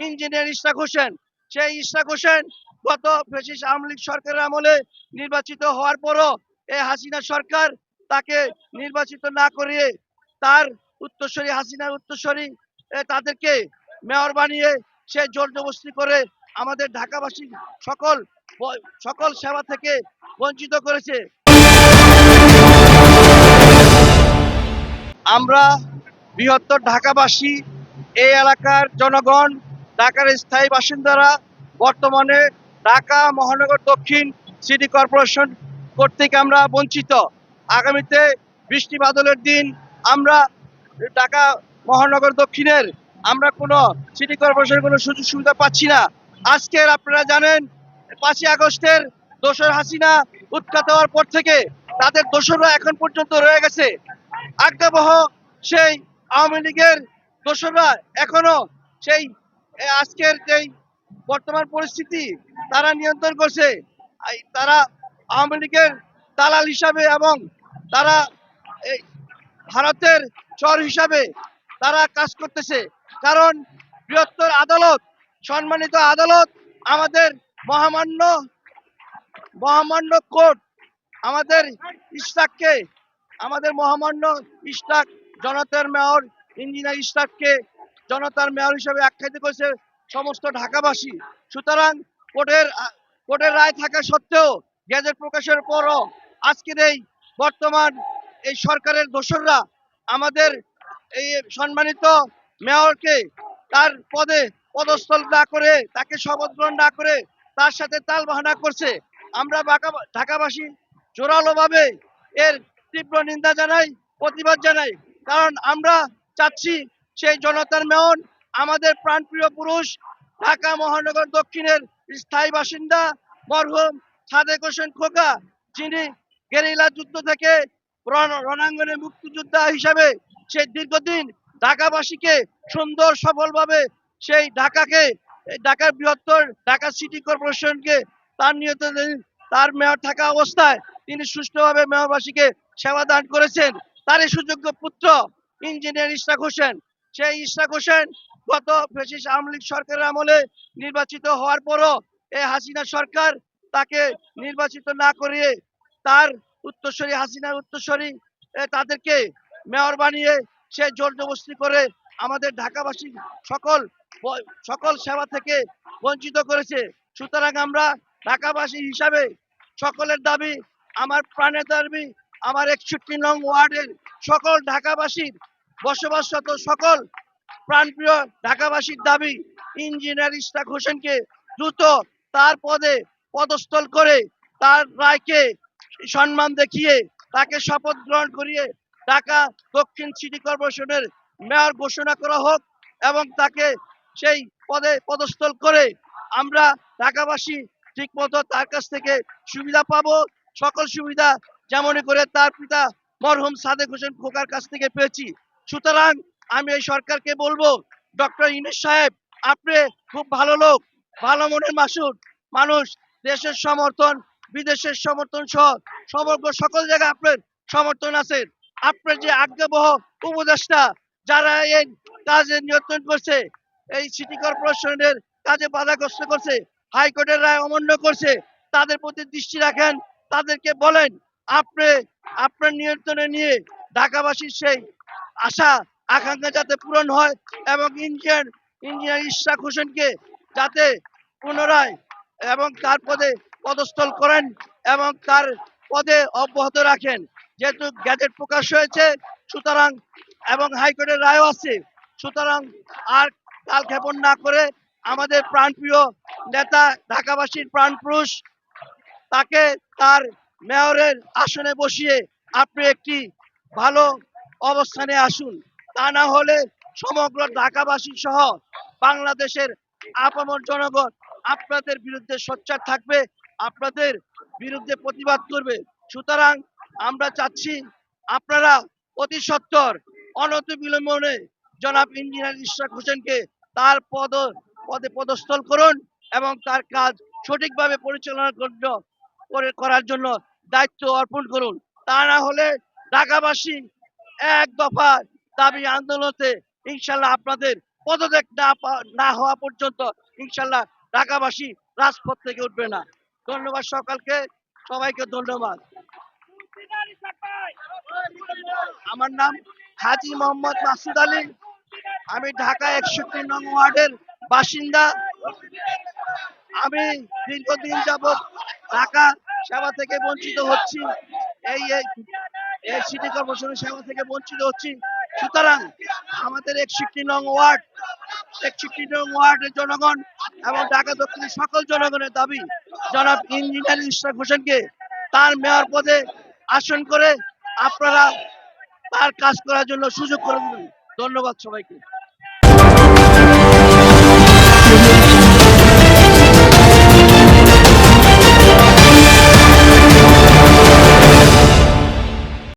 Engineer Ishraq Hossain. সেই ইশরাক হোসেন গত ফেসিস আওয়ামী লীগ সরকারের আমলে নির্বাচিত হওয়ার পরও এই হাসিনা সরকার তাকে নির্বাচিত না করিয়ে তার উত্তরসূরি হাসিনার উত্তরসূরি এ, তাদেরকে মেয়র বানিয়ে সে জোর জবস্তি করে আমাদের ঢাকাবাসী সকল সকল সেবা থেকে বঞ্চিত করেছে। আমরা বৃহত্তর ঢাকাবাসী এই এলাকার জনগণ ঢাকার স্থায়ী বাসিন্দারা বর্তমানে ঢাকা, মহানগর, দক্ষিণ সিটি কর্পোরেশন কর্তৃক আমরা বঞ্চিত। আগামীতে বৃষ্টি বাদলের দিন আমরা ঢাকা, মহানগর, দক্ষিণের আমরা কোনো সিটি কর্পোরেশনের কোনো সুযোগ সুবিধা পাচ্ছি না। আজকের আপনারা জানেন, পাঁচই আগস্টের দোসর হাসিনা উৎখাত হওয়ার পর থেকে তাদের দোসররা এখন পর্যন্ত রয়ে গেছে। আজ্ঞাবহ সেই আওয়ামী লীগের দোসররা এখনও সেই আজকের যেই বর্তমান পরিস্থিতি, তারা নিয়ন্ত্রণ করছে। তারা আওয়ামী লীগের দালাল হিসাবে এবং তারা এই ভারতের চর হিসাবে তারা কাজ করতেছে। কারণ বৃহত্তর আদালত, সম্মানিত আদালত, আমাদের মহামান্য মহামান্য কোর্ট, আমাদের ইস্তাককে, আমাদের মহামান্য ইস্তাক, জনতার মেয়র, ইঞ্জিনিয়ার ইস্তাককে জনতার মেয়র হিসেবে আখ্যায়িত করেছে সমস্ত ঢাকাবাসী। সুতরাং কোর্টের কোর্টের রায় থাকা সত্ত্বেও গেজেট প্রকাশের পরও আজকের এই বর্তমান এই সরকারের দোসররা আমাদের এই সম্মানিত মেয়রকে তার পদে পদস্থল না করে, তাকে শপথ গ্রহণ না করে তার সাথে তাল বাহানা করছে। আমরা ঢাকাবাসী জোরালোভাবে এর তীব্র নিন্দা জানাই, প্রতিবাদ জানাই। কারণ আমরা চাচ্ছি সেই জনতার মেয়র, আমাদের প্রাণপ্রিয় পুরুষ, ঢাকা মহানগর দক্ষিণের স্থায়ী বাসিন্দা মরহুম সাদেক হোসেন খোকা, যিনি গেরিলা যুদ্ধ থেকে রণাঙ্গনে মুক্তিযোদ্ধা হিসাবে সে দীর্ঘদিন ঢাকাবাসীকে সুন্দর সফলভাবে সেই ঢাকাকে, ঢাকার বৃহত্তর ঢাকা সিটি কর্পোরেশনকে তার নিয়ন্ত্রণে তার মেয়র থাকা অবস্থায় তিনি সুষ্ঠুভাবে মেয়রবাসীকে সেবা দান করেছেন। তারই সুযোগ্য পুত্র ইঞ্জিনিয়ার ইশরাক হোসেন। সেই ইশরাক হোসেন গত ফেসিস আওয়ামী লীগ সরকারের আমলে নির্বাচিত হওয়ার পরও এই হাসিনা সরকার তাকে নির্বাচিত না করিয়ে তার উত্তরসূরি, হাসিনার উত্তরসূরি তাদেরকে মেয়র বানিয়ে সে জোর জবস্তি করে আমাদের ঢাকাবাসী সকল সকল সেবা থেকে বঞ্চিত করেছে। সুতরাং আমরা ঢাকাবাসী হিসাবে সকলের দাবি, আমার প্রাণের দাবি, আমার একষট্টি নং ওয়ার্ডের সকল ঢাকাবাসীর বসবাসরত সকল প্রাণপ্রিয় ঢাকাবাসীর দাবি, ইঞ্জিনিয়ার ইশতাক হোসেনকে দ্রুত তার পদে পদস্থল করে তার রায়কে সম্মান দেখিয়ে তাকে শপথ গ্রহণ করিয়ে ঢাকা দক্ষিণ সিটি কর্পোরেশনের মেয়র ঘোষণা করা হোক এবং তাকে সেই পদে পদস্থল করে আমরা ঢাকাবাসী ঠিক মতো তার কাছ থেকে সুবিধা পাবো। সকল সুবিধা যেমনই করে তার পিতা মরহুম সাদেক হোসেন খোকার কাছ থেকে পেয়েছি। সুতরাং আমি এই সরকারকে বলব, ডক্টর ইনেশ সাহেব, আপনি খুব ভালো লোক, ভালো মনের মাসুর মানুষ, দেশের সমর্থন, বিদেশের সমর্থন সহ সমগ্র সকল জায়গায় আপনার সমর্থন আছে। আপনার যে আজ্ঞাবহ উপদেষ্টা যারা এই কাজে নিয়ন্ত্রণ করছে, এই সিটি কর্পোরেশনের কাজে বাধাগ্রস্ত করছে, হাইকোর্টের রায় অমান্য করছে, তাদের প্রতি দৃষ্টি রাখেন, তাদেরকে বলেন, আপনি, আপনার নিয়ন্ত্রণে নিয়ে ঢাকাবাসীর সেই আশা, আকাঙ্ক্ষা যাতে পূরণ হয় এবং ইঞ্জিনিয়ার ইঞ্জিনিয়ার ইশরাক হোসেনকে যাতে পুনরায় এবং তার পদে পদস্থল করেন এবং তার পদে অব্যাহত রাখেন। যেহেতু গ্যাজেট প্রকাশ হয়েছে, সুতরাং এবং হাইকোর্টের রায়ও আছে, সুতরাং আর কাল ক্ষেপণ না করে আমাদের প্রাণপ্রিয় নেতা, ঢাকাবাসীর প্রাণপুরুষ, তাকে তার মেয়রের আসনে বসিয়ে আপনি একটি ভালো অবস্থানে আসুন। তা না হলে সমগ্র ঢাকাবাসী সহ বাংলাদেশের আপামর জনগণ আপনাদের বিরুদ্ধে সোচ্চার থাকবে, আপনাদের বিরুদ্ধে প্রতিবাদ করবে। সুতরাং আমরা চাচ্ছি আপনারা অতি সত্বর অনত বিলম্বনে জনাব ইঞ্জিনিয়ার ইশরাক হোসেনকে তার পদ, পদে পদস্থল করুন এবং তার কাজ সঠিকভাবে পরিচালনা করে, করার জন্য দায়িত্ব অর্পণ করুন। তা না হলে ঢাকাবাসী এক দফা দাবি আন্দোলনতে ইনশাল্লাহ আপনাদের পদত্যাগ না না হওয়া পর্যন্ত ইনশাল্লাহ ঢাকাবাসী রাজপথ থেকে উঠবে না। ধন্যবাদ সকালকে। সবাইকে ধন্যবাদ। আমার নাম হাজি মোহাম্মদ মাসুদ আলী। আমি ঢাকা একষট্টি নং ওয়ার্ডের বাসিন্দা। আমি দীর্ঘদিন যাবৎ ঢাকা সেবা থেকে বঞ্চিত হচ্ছি। এই এই সিটি কর্পোরেশনের সেবা থেকে বঞ্চিত হচ্ছি। সুতরাং আমাদের একষট্টি নং ওয়ার্ড একষট্টি নং ওয়ার্ডের জনগণ এবং ঢাকা দক্ষিণের সকল জনগণের দাবি, জনাব ইঞ্জিনিয়ার ইশরাক হোসেনকে তার মেয়র পদে আসন করে আপনারা তার কাজ করার জন্য সুযোগ করে দিন ধন্যবাদ সবাইকে।